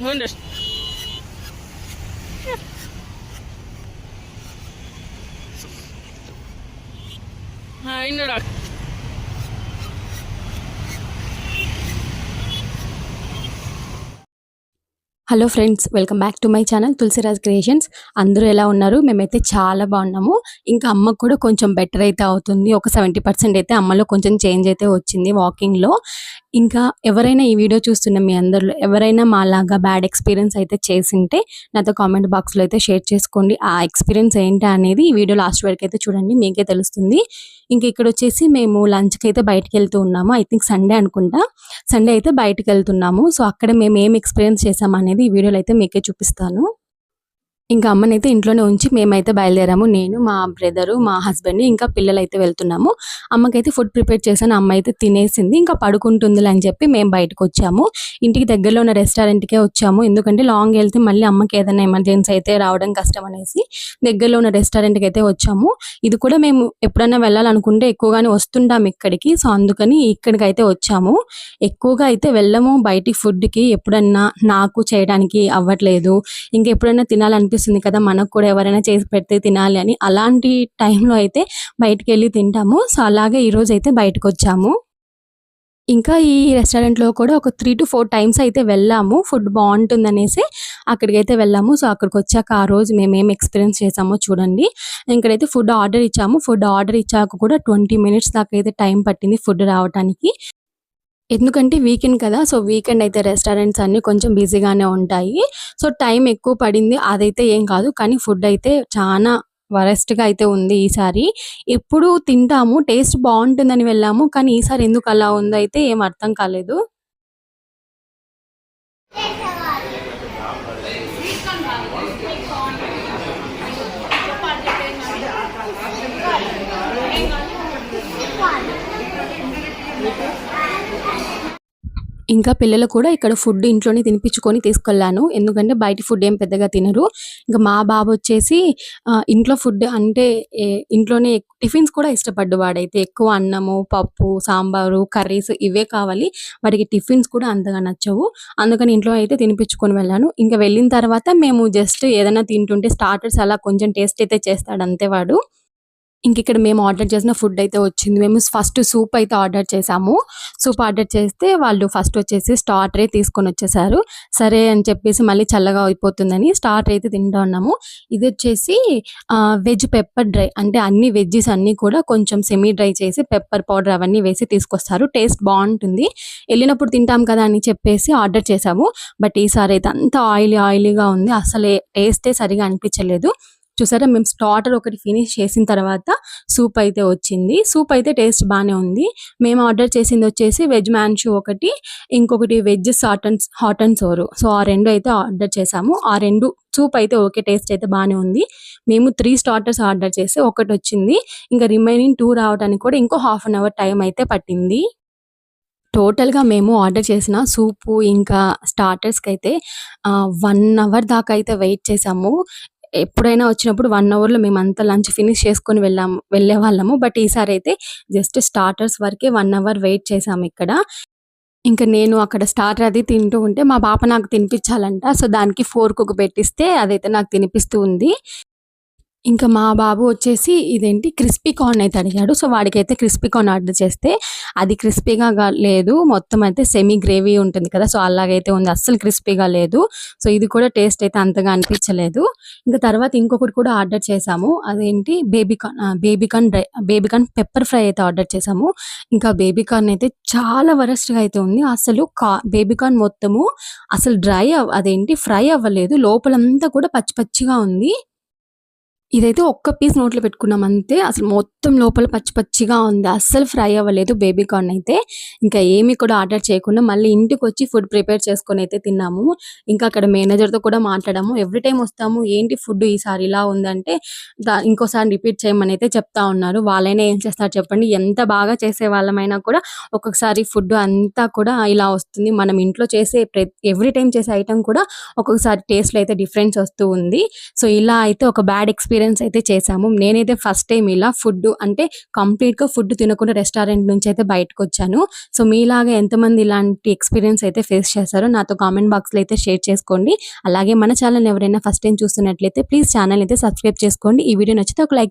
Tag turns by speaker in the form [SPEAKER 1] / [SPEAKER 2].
[SPEAKER 1] ಮುಂದೆ ಹಾಂ ಇನ್ನೂರ
[SPEAKER 2] hello friends welcome back to my channel Tulasiraj creations అందరూ ఎలా ఉన్నారు? మేమైతే చాలా బాగున్నాము. ఇంకా అమ్మకు కూడా కొంచెం బెటర్ అయితే అవుతుంది. ఒక సెవెంటీ పర్సెంట్ అయితే అమ్మలో కొంచెం చేంజ్ అయితే వచ్చింది వాకింగ్లో ఇంకా ఎవరైనా ఈ వీడియో చూస్తున్న మీ అందరిలో ఎవరైనా మాలాగా బ్యాడ్ ఎక్స్పీరియన్స్ అయితే చేసింటే నాతో కామెంట్ బాక్స్లో అయితే షేర్ చేసుకోండి. ఆ ఎక్స్పీరియన్స్ ఏంటి అనేది ఈ వీడియో లాస్ట్ వరకు అయితే చూడండి మీకే తెలుస్తుంది. ఇంకా ఇక్కడ వచ్చేసి మేము లంచ్కి అయితే బయటకు వెళ్తూ ఉన్నాము. ఐ థింక్ సండే అనుకుంటా. సండే అయితే బయటకు వెళ్తున్నాము. సో అక్కడ మేము ఏం ఎక్స్పీరియన్స్ చేసాం అనేది ఈ వీడియోలో అయితే మీకే చూపిస్తాను. ఇంకా అమ్మనైతే ఇంట్లోనే ఉంచి మేమైతే బయలుదేరాము. నేను మా బ్రదరు మా హస్బెండ్ ఇంకా పిల్లలు అయితే వెళ్తున్నాము. అమ్మకైతే ఫుడ్ ప్రిపేర్ చేశాను. అమ్మ అయితే తినేసింది. ఇంకా పడుకుంటుంది అని చెప్పి మేము బయటకు వచ్చాము ఇంటికి దగ్గరలో ఉన్న రెస్టారెంట్కే వచ్చాము. ఎందుకంటే లాంగ్ వెళ్తే మళ్ళీ అమ్మకి ఏదైనా ఎమర్జెన్సీ అయితే రావడం కష్టం అనేసి దగ్గరలో ఉన్న రెస్టారెంట్కి అయితే వచ్చాము. ఇది కూడా మేము ఎప్పుడైనా వెళ్ళాలనుకుంటే ఎక్కువగానే వస్తుంటాం ఇక్కడికి. సో అందుకని ఇక్కడికి అయితే వచ్చాము. ఎక్కువగా అయితే వెళ్ళము. బయటికి ఫుడ్కి ఎప్పుడన్నా నాకు చేయడానికి అవ్వట్లేదు. ఇంకా ఎప్పుడైనా అనిపిస్తుంది కదా మనకు కూడా ఎవరైనా చేసి పెడితే తినాలి అని. అలాంటి టైంలో అయితే బయటికి వెళ్ళి తింటాము. సో అలాగే ఈరోజు అయితే బయటకు వచ్చాము ఇంకా ఈ రెస్టారెంట్లో కూడా ఒక త్రీ టు ఫోర్ టైమ్స్ అయితే వెళ్ళాము. ఫుడ్ బాగుంటుంది అనేసి అక్కడికైతే వెళ్ళాము. సో అక్కడికి వచ్చాక ఆ రోజు మేము ఎక్స్పీరియన్స్ చేసామో చూడండి. ఇక్కడైతే ఫుడ్ ఆర్డర్ ఇచ్చాము. ఫుడ్ ఆర్డర్ ఇచ్చాక కూడా ట్వంటీ మినిట్స్ దాకా అయితే టైం పట్టింది ఫుడ్ రావడానికి ఎందుకంటే వీకెండ్ కదా సో వీకెండ్ అయితే రెస్టారెంట్స్ అన్ని కొంచెం బిజీగానే ఉంటాయి. సో టైం ఎక్కువ పడింది అదైతే ఏం కాదు కానీ ఫుడ్ అయితే చాలా వరెస్ట్గా అయితే ఉంది ఈసారి. ఎప్పుడు తింటాము టేస్ట్ బాగుంటుందని వెళ్ళాము కానీ ఈసారి ఎందుకు అలా ఉందో అయితే ఏం అర్థం కాలేదు. ఇంకా పిల్లలు కూడా ఇక్కడ ఫుడ్ ఇంట్లోనే తినిపించుకొని తీసుకెళ్ళాను ఎందుకంటే బయట ఫుడ్ ఏం పెద్దగా తినరు. ఇంకా మా బాబు వచ్చేసి ఇంట్లో ఫుడ్ అంటే ఇంట్లోనే టిఫిన్స్ కూడా ఇష్టపడ్డు వాడైతే. ఎక్కువ అన్నము పప్పు సాంబారు కర్రీస్ ఇవే కావాలి. వాడికి టిఫిన్స్ కూడా అంతగా నచ్చవు. అందుకని ఇంట్లో అయితే తినిపించుకొని వెళ్ళాను. ఇంకా వెళ్ళిన తర్వాత మేము జస్ట్ ఏదైనా తింటుంటే స్టార్టర్స్ అలా కొంచెం టేస్ట్ అయితే చేస్తాడు అంతే వాడు. ఇంక ఇక్కడ మేము ఆర్డర్ చేసిన ఫుడ్ అయితే వచ్చింది. మేము ఫస్ట్ సూప్ అయితే ఆర్డర్ చేసాము. సూప్ ఆర్డర్ చేస్తే వాళ్ళు ఫస్ట్ వచ్చేసి స్టార్టరే తీసుకొని వచ్చేసారు. సరే అని చెప్పేసి మళ్ళీ చల్లగా అయిపోతుందని స్టార్టర్ అయితే తింటా ఉన్నాము. ఇది వచ్చేసి వెజ్ పెప్పర్ డ్రై అంటే అన్ని వెజ్జెస్ అన్నీ కూడా కొంచెం సెమీ డ్రై చేసి పెప్పర్ పౌడర్ అవన్నీ వేసి తీసుకొస్తారు. టేస్ట్ బాగుంటుంది. వెళ్ళినప్పుడు తింటాం కదా అని చెప్పేసి ఆర్డర్ చేసాము. బట్ ఈసారి అయితే అంత ఆయిలీ ఆయిలీగా ఉంది. అసలే టేస్టే సరిగా అనిపించలేదు. చూసారా? మేము స్టార్టర్ ఒకటి ఫినిష్ చేసిన తర్వాత సూప్ అయితే వచ్చింది. సూప్ అయితే టేస్ట్ బాగానే ఉంది. మేము ఆర్డర్ చేసింది వచ్చేసి వెజ్ మ్యాన్షూ ఒకటి ఇంకొకటి veg hot and hot and sour so ఆ రెండు అయితే ఆర్డర్ చేసాము. ఆ రెండు సూప్ అయితే ఓకే టేస్ట్ అయితే బాగానే ఉంది. మేము త్రీ స్టార్టర్స్ ఆర్డర్ చేసి ఒకటి వచ్చింది. ఇంకా రిమైనింగ్ టూ రావడానికి కూడా ఇంకో హాఫ్ అన్ అవర్ టైం అయితే పట్టింది. టోటల్గా మేము ఆర్డర్ చేసిన సూపు ఇంకా స్టార్టర్స్కి అయితే వన్ అవర్ దాకా అయితే వెయిట్ చేసాము. ఎప్పుడైనా వచ్చినప్పుడు వన్ అవర్లో మేము అంతా లంచ్ ఫినిష్ చేసుకొని వెళ్ళాము వెళ్ళే వాళ్ళము బట్ ఈసారి అయితే జస్ట్ స్టార్టర్స్ వరకే వన్ అవర్ వెయిట్ చేసాము ఇక్కడ. ఇంకా నేను అక్కడ స్టార్టర్ అది తింటూ ఉంటే మా పాప నాకు తినిపించాలంట. సో దానికి ఫోర్క్ ఒక పెట్టిస్తే అదైతే నాకు తినిపిస్తూ ఉంది. ఇంకా మా బాబు వచ్చేసి ఇదేంటి క్రిస్పీ కార్న్ అయితే అడిగాడు. సో వాడికైతే క్రిస్పీ కార్న్ ఆర్డర్ చేస్తే అది క్రిస్పీగా లేదు. మొత్తం అయితే సెమీ గ్రేవీ ఉంటుంది కదా సో అలాగైతే ఉంది. అస్సలు క్రిస్పీగా లేదు. సో ఇది కూడా టేస్ట్ అయితే అంతగా అనిపించలేదు. ఇంకా తర్వాత ఇంకొకటి కూడా ఆర్డర్ చేసాము అదేంటి baby corn baby corn dry baby corn pepper fry అయితే ఆర్డర్ చేసాము ఇంకా బేబీ కార్న్ అయితే చాలా వరస్ట్గా అయితే ఉంది. అసలు కా బేబీ కార్న్ మొత్తము అసలు డ్రై అదేంటి ఫ్రై అవ్వలేదు. లోపలంతా కూడా పచ్చి పచ్చిగా ఉంది. ఇదైతే ఒక్క పీస్ నోట్లో పెట్టుకున్నాం అంతే. అసలు మొత్తం లోపల పచ్చి పచ్చిగా ఉంది. అస్సలు ఫ్రై అవ్వలేదు బేబీ కార్న్ అయితే. ఇంకా ఏమి కూడా ఆర్డర్ చేయకుండా మళ్ళీ ఇంటికి వచ్చి ఫుడ్ ప్రిపేర్ చేసుకొని అయితే తిన్నాము. ఇంకా అక్కడ మేనేజర్తో కూడా మాట్లాడాము. ఎవ్రీ టైం వస్తాము. ఏంటి ఫుడ్ ఈసారి ఇలా ఉందంటే ఇంకోసారి రిపీట్ చేయమని అయితే చెప్తా ఉన్నారు. వాళ్ళైనా ఏం చేస్తారు చెప్పండి. ఎంత బాగా చేసే వాళ్ళమైనా కూడా ఒక్కొక్కసారి ఫుడ్ అంతా కూడా ఇలా వస్తుంది. మనం ఇంట్లో చేసే ఎవ్రీ టైం చేసే ఐటెం కూడా ఒక్కొక్కసారి టేస్ట్లో అయితే డిఫరెన్స్ వస్తూ ఉంది. సో ఇలా అయితే ఒక బ్యాడ్ ఎక్స్పీరియన్స్ ఎక్స్పీరియన్స్ అయితే చేశాము. నేనైతే ఫస్ట్ టైం ఇలా ఫుడ్ అంటే కంప్లీట్గా ఫుడ్ తినకుండా రెస్టారెంట్ నుంచి అయితే బయటకు వచ్చాను. సో మీలాగా ఎంతమంది ఇలాంటి ఎక్స్పీరియన్స్ అయితే ఫేస్ చేశారో నాతో కామెంట్ బాక్స్లో అయితే షేర్ చేసుకోండి. అలాగే మన ఛానల్ ఎవరైనా ఫస్ట్ టైం చూస్తున్నట్లయితే ప్లీజ్ ఛానల్ అయితే సబ్స్క్రైబ్ చేసుకోండి. ఈ వీడియో నచ్చితే ఒక లైక్